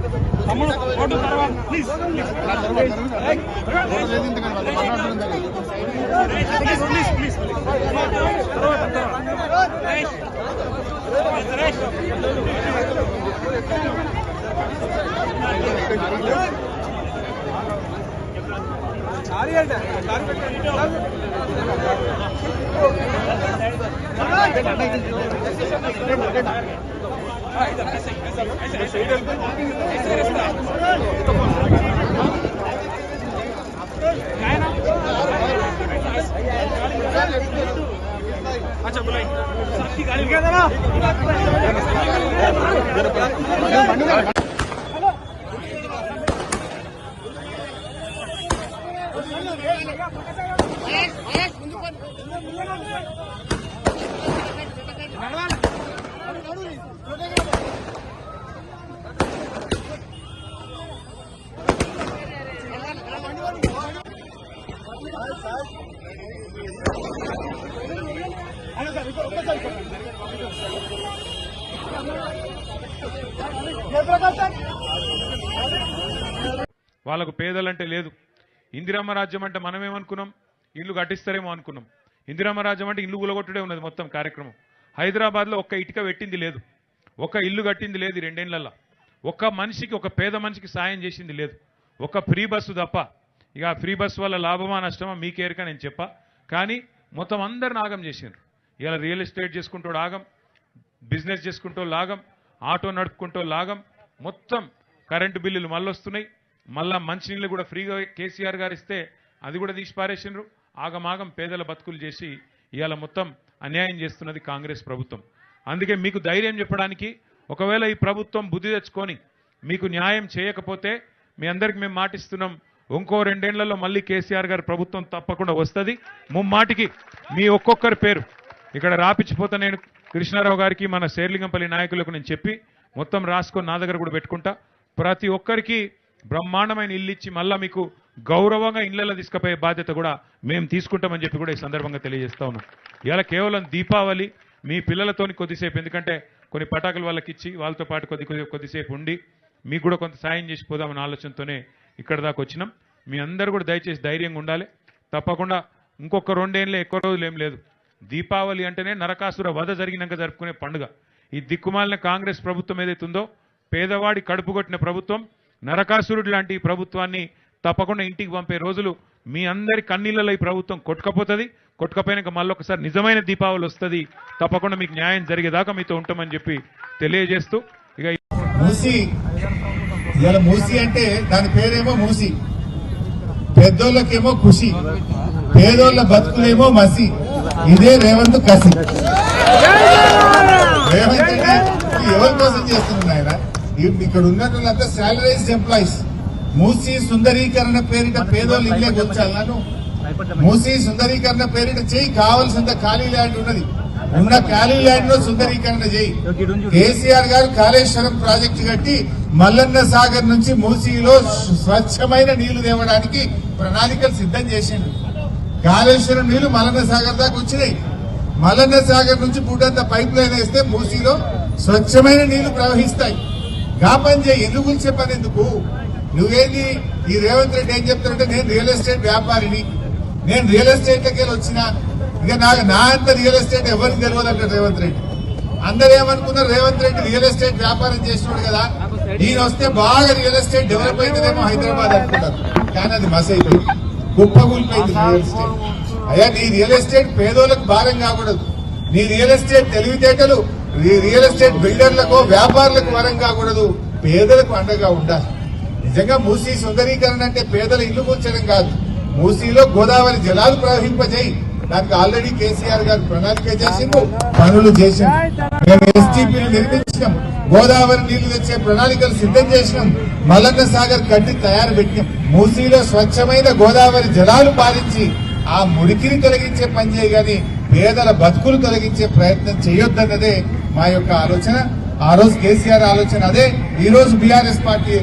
Gracias. Photo अच्छा बुलाई सबकी गाड़ी क्या था ना వాళ్ళకు పేదలంటే లేదు. ఇందిరమ్మ రాజ్యం అంటే మనమేమనుకున్నాం? ఇల్లు కట్టిస్తారేమో అనుకున్నాం. ఇందిరమ్మ రాజ్యం అంటే ఇల్లు గులగొట్టడే ఉన్నది మొత్తం కార్యక్రమం. హైదరాబాద్లో ఒక్క ఇటుక పెట్టింది లేదు. ఒక్క ఇల్లు కట్టింది లేదు రెండేళ్ళలో ఒక్క మనిషికి ఒక పేద మనిషికి సాయం చేసింది లేదు. ఒక ఫ్రీ బస్సు తప్ప. ఇక ఆ ఫ్రీ బస్సు వల్ల లాభమా నష్టమా మీకేరిక నేను చెప్పా. కానీ మొత్తం అందరిని ఆగం చేసిండ్రు. ఇలా రియల్ ఎస్టేట్ చేసుకుంటూ ఆగం బిజినెస్ చేసుకుంటూ లాగం ఆటో నడుపుకుంటూ లాగం మొత్తం కరెంటు బిల్లులు మళ్ళీ వస్తున్నాయి మళ్ళా మంచినీళ్ళు కూడా ఫ్రీగా కేసీఆర్ గారు ఇస్తే అది కూడా తీసి పారేసిండ్రు. ఆగమాగం పేదల బతుకులు చేసి ఇవాళ మొత్తం అన్యాయం చేస్తున్నది కాంగ్రెస్ ప్రభుత్వం. అందుకే మీకు ధైర్యం చెప్పడానికి ఒకవేళ ఈ ప్రభుత్వం బుద్ధి తెచ్చుకొని మీకు న్యాయం చేయకపోతే మీ అందరికి మేము మాటిస్తున్నాం ఇంకో రెండేళ్ళలో మళ్ళీ కేసీఆర్ గారి ప్రభుత్వం తప్పకుండా వస్తుంది. ముమ్మాటికి మీ ఒక్కొక్కరి పేరు. ఇక్కడ రాపిచ్చిపోతా నేను కృష్ణారావు గారికి మన శేర్లింగంపల్లి నాయకులకు నేను చెప్పి మొత్తం రాసుకొని నా దగ్గర కూడా పెట్టుకుంటా. ప్రతి ఒక్కరికి బ్రహ్మాండమైన ఇల్లు ఇచ్చి మళ్ళా మీకు గౌరవంగా ఇళ్ళలో తీసుకుపోయే బాధ్యత కూడా మేము తీసుకుంటామని చెప్పి కూడా ఈ సందర్భంగా తెలియజేస్తా ఉన్నాం. ఇలా కేవలం దీపావళి మీ పిల్లలతోని కొద్దిసేపు ఎందుకంటే కొన్ని పటాకులు వాళ్ళకి ఇచ్చి వాళ్ళతో పాటు కొద్ది కొద్దిసేపు ఉండి మీకు కూడా కొంత సాయం చేసి పోదామన్న ఆలోచనతోనే ఇక్కడ దాకా వచ్చినాం. మీ అందరూ కూడా దయచేసి ధైర్యంగా ఉండాలి. తప్పకుండా ఇంకొక రెండేళ్ళే ఎక్కువ రోజులు ఏం లేదు. దీపావళి అంటేనే నరకాసుర వధ జరిగినాక జరుపుకునే పండుగ. ఈ దిక్కుమాలిన కాంగ్రెస్ ప్రభుత్వం ఏదైతే ఉందో పేదవాడి కడుపు కొట్టిన ప్రభుత్వం నరకాసురుడు లాంటి ప్రభుత్వాన్ని తప్పకుండా ఇంటికి పంపే రోజులు మీ అందరి కన్నీళ్ళలో ఈ ప్రభుత్వం కొట్టుకపోతుంది. కొట్టుకపోయినాక మళ్ళీ ఒకసారి నిజమైన దీపావళి వస్తుంది. తప్పకుండా మీకు న్యాయం జరిగేదాకా మీతో ఉంటామని చెప్పి తెలియజేస్తూ ఇక మూసి. ఇలా మూసి అంటే దాని పేరేమో మూసి. పెద్దోళ్ళకేమో ఖుషి. పేదోళ్ళ బతుకులేమో మసి. ఇదే రేవంత్ కసి. రేవంత్ ఎవరి కోసం చేస్తున్నారు ఆయన ఇక్కడ ఉన్నట్లంతా శాలరీస్ ఎంప్లాయీస్. మూసి సుందరీకరణ పేరిట పేదోళ్ళు ఇల్లే వచ్చాను మూసి సుందరీకరణ పేరిట చేయి కావాల్సినంత ఖాళీ ల్యాండ్ ఉన్నది. ఉన్న ఖాళీ ల్యాండ్లో సుందరీకరణ చేయి. కేసీఆర్ గారు కాళేశ్వరం ప్రాజెక్టు కట్టి మల్లన్న సాగర్ నుంచి మూసీలో స్వచ్ఛమైన నీళ్ళు తేవడానికి ప్రణాళికలు సిద్ధం చేసిండు. కాళేశ్వరం నీళ్ళు మల్లన్న సాగర్ దాకా వచ్చినాయి. మల్లన్న సాగర్ నుంచి బుడ్డంత పైప్ లైన్ వేస్తే మూసీలో స్వచ్ఛమైన నీళ్ళు ప్రవహిస్తాయి. గా పని చేయి. ఎందుకు పని ఎందుకు? నువ్వేంది? ఈ రేవంత్ రెడ్డి ఏం చెప్తారంటే నేను రియల్ ఎస్టేట్ వ్యాపారిని. నేను రియల్ ఎస్టేట్ లకి వచ్చిన ఇక నాకు నా అంత రియల్ ఎస్టేట్ ఎవరికి తెలియదు అంటే రేవంత్ రెడ్డి. అందరూ ఏమనుకున్నారు? రేవంత్ రెడ్డి రియల్ ఎస్టేట్ వ్యాపారం చేసినాడు కదా. ఈయన వస్తే బాగా రియల్ ఎస్టేట్ డెవలప్ అవుతుందేమో హైదరాబాద్ అనుకుంటారు. కానీ అది మస్ అయిపోయింది. కుప్పగూలిపోయింది రియల్ ఎస్టేట్. అయ్యా నీ రియల్ ఎస్టేట్ పేదోళ్ళకు భారం కాకూడదు. నీ రియల్ ఎస్టేట్ తెలివితేటలు రియల్ ఎస్టేట్ బిల్డర్లకు వ్యాపారులకు వరం కాకూడదు. పేదలకు అండగా ఉండాలి. నిజంగా మూసీ సుందరీకరణ అంటే పేదల ఇల్లు కూర్చడం కాదు. మూసీలో గోదావరి జలాలు ప్రవహింపజేయి. దానికి ఆల్రెడీ కేసీఆర్ గారు ప్రణాళిక చేసిండు పనులు చేసిండు మేము ఎస్టీపీలు నిర్మించి గోదావరి నీళ్ళు తెచ్చే ప్రణాళికలు సిద్ధం చేసినాం మల్లన్న సాగర్ కట్టి తయారు పెట్టినాం. మూసీలో స్వచ్ఛమైన గోదావరి జలాలు పాలించి ఆ మురికిని తొలగించే పని చేయగాని పేదల బతుకులు తొలగించే ప్రయత్నం చేయొద్దన్నదే మా యొక్క ఆలోచన. ఆ రోజు కేసీఆర్ ఆలోచన అదే ఈ రోజు బీఆర్ఎస్ పార్టీ